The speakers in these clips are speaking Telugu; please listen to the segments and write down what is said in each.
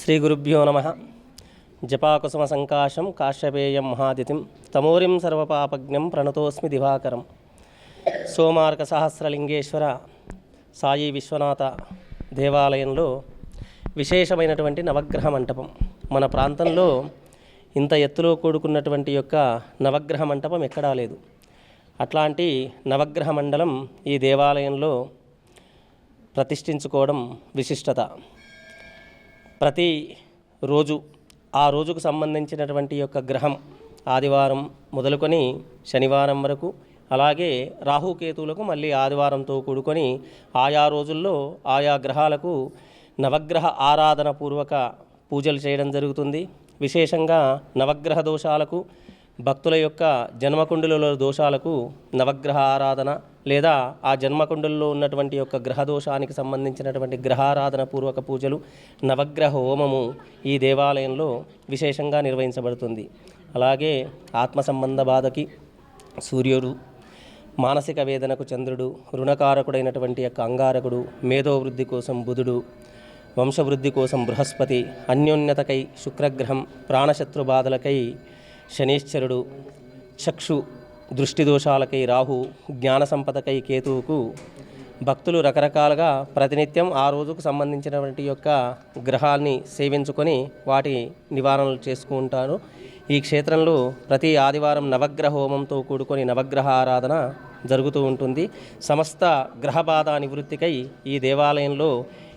శ్రీ గురుభ్యో నమ. జపాకుసుమ సంకాశం కాశ్యపేయం మహాదితిం తమోరిం సర్వపాపజ్ఞం ప్రణతోస్మి దివాకరం. సోమార్క సహస్రలింగేశ్వర సాయి విశ్వనాథ దేవాలయంలో విశేషమైనటువంటి నవగ్రహ మంటపం. మన ప్రాంతంలో ఇంత ఎత్తులో కూడుకున్నటువంటి యొక్క నవగ్రహ మంటపం ఎక్కడా లేదు. అట్లాంటి నవగ్రహ మండలం ఈ దేవాలయంలో ప్రతిష్ఠించుకోవడం విశిష్టత. ప్రతి రోజు ఆ రోజుకు సంబంధించినటువంటి యొక్క గ్రహం ఆదివారం మొదలుకొని శనివారం వరకు అలాగే రాహుకేతువులకు మళ్ళీ ఆదివారంతో కూడుకొని ఆయా రోజుల్లో ఆయా గ్రహాలకు నవగ్రహ ఆరాధన పూర్వక పూజలు చేయడం జరుగుతుంది. విశేషంగా నవగ్రహ దోషాలకు భక్తుల యొక్క జన్మకుండలలో దోషాలకు నవగ్రహ ఆరాధన లేదా ఆ జన్మకుండల్లో ఉన్నటువంటి యొక్క గ్రహ దోషానికి సంబంధించినటువంటి గ్రహారాధన పూర్వక పూజలు నవగ్రహ హోమము ఈ దేవాలయంలో విశేషంగా నిర్వహించబడుతుంది. అలాగే ఆత్మ సంబంధ బాధకి సూర్యుడు మానసిక వేదనకు చంద్రుడు రుణకారకుడైనటువంటి యొక్క అంగారకుడు మేధోవృద్ధి కోసం బుధుడు వంశవృద్ధి కోసం బృహస్పతి అన్యోన్యతకై శుక్రగ్రహం ప్రాణశత్రు బాధలకై శనీశ్వరుడు చక్షు దృష్టి దోషాలకై రాహు జ్ఞాన సంపదకై కేతువుకు భక్తులు రకరకాలుగా ప్రతినిత్యం ఆ రోజుకు సంబంధించినటువంటి యొక్క గ్రహాల్ని సేవించుకొని వాటి నివారణలు చేసుకుంటారు ఈ క్షేత్రంలో ప్రతి ఆదివారం నవగ్రహ హోమంతో కూడుకొని నవగ్రహ ఆరాధన జరుగుతూ ఉంటుంది. సమస్త గ్రహబాధ నివృత్తికై ఈ దేవాలయంలో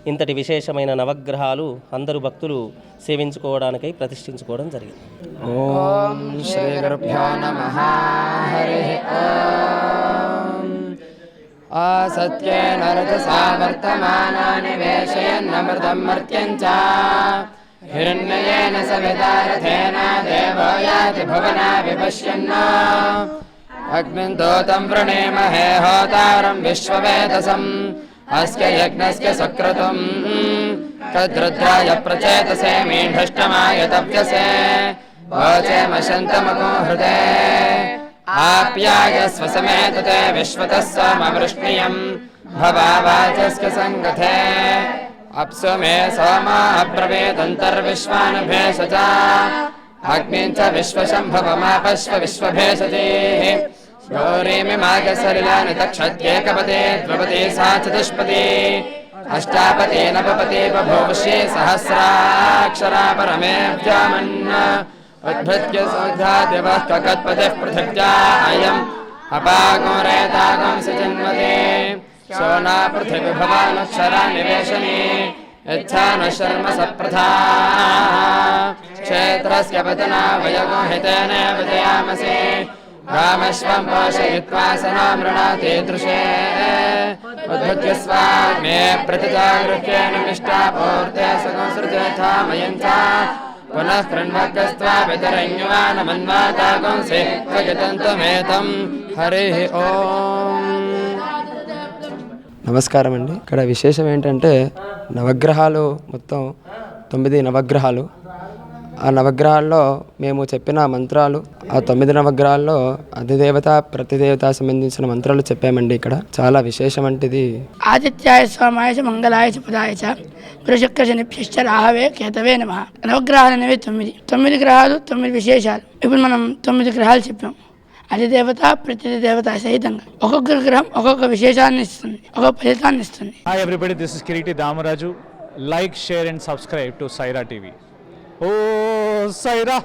ఇంతటి విశేషమైన నవగ్రహాలు అందరూ భక్తులు సేవించుకోవడానికై ప్రతిష్ఠించుకోవడం జరిగింది. ఓం శ్రీ గురుభ్యో నమః. అసత్యేన రజసావర్తమానాని వేషయన్నమృతం మర్త్యం చ. హిరణ్యేన సవితారథేన దేవో యాతి భువనా విపశ్యన్న. అగ్నిం దోతం వృణేమహే హోతారం విశ్వవేదసం. अस्य यज्ञस्य सक्रतुम् तद्रुद्राय प्रचेतसे मीढष्टमाय तप्यसे वोचेमशन्तमको हृदे आप्याय स्वसमेत ते विश्वतः सोमवृष्णियम् भवावाचस्य सङ्गथे अप्सु मे सोमा अब्रवीदन्तर्विश्वानुभेष च अग्निं च विश्वशम्भवमापश्व गौरीमि मार्गसरिलानि तक्षत्येकपते द्वपते सा चतुष्पते अष्टापते नवपते बभूवश्ये सहस्राक्षरा परमेऽब्जामन्न उद्भृत्य सौधादिवस्तकत्पतिः पृथिव्या अयम् अपागो रेतागंसि जन्मते पृथिविभवानुक्षरा निवेशने, यच्छा न शर्म सप्रथा। क्षेत्रस्य वदना वयगो हितेन विजयामसे। रामश्वं पोषयित्वा स नो मृणाति दृशे उद्भृत्य स्वामे प्रतिजागृह्येन मिष्टापूर्ते सगोसृजेथा मयञ्च पुनः कृण्वकस्त्वा वितरञ्युवानमन्वातागुंसि त्वयतन्तुमेतम् हरिः ॐ నమస్కారం అండి ఇక్కడ విశేషం ఏంటంటే నవగ్రహాలు మొత్తం తొమ్మిది నవగ్రహాలు ఆ నవగ్రహాల్లో మేము చెప్పిన మంత్రాలు ఆ తొమ్మిది నవగ్రహాల్లో అధిదేవత ప్రతిదేవత సంబంధించిన మంత్రాలు చెప్పామండి ఇక్కడ. చాలా విశేషం అంటే ఇది ఆదిత్యాయ సోమాయ మంగళాయ చ గురుశుక్ర శనిభ్యశ్చ రాహవే కేతవే నమ. నవగ్రహాలు అనేవి తొమ్మిది. తొమ్మిది గ్రహాలు తొమ్మిది విశేషాలు. ఇప్పుడు మనం తొమ్మిది గ్రహాలు చెప్పాం. అది దేవత ప్రతి దేవత సహితంగా. ఒక్కొక్క గ్రహం ఒక్కొక్క విశేషాన్ని ఇస్తుంది ఒక్కొక్క ఫలితాన్ని ఇస్తుంది. Hi everybody, this is Kiriti Damaraju. Like, share and subscribe to Saira TV. हो सैरा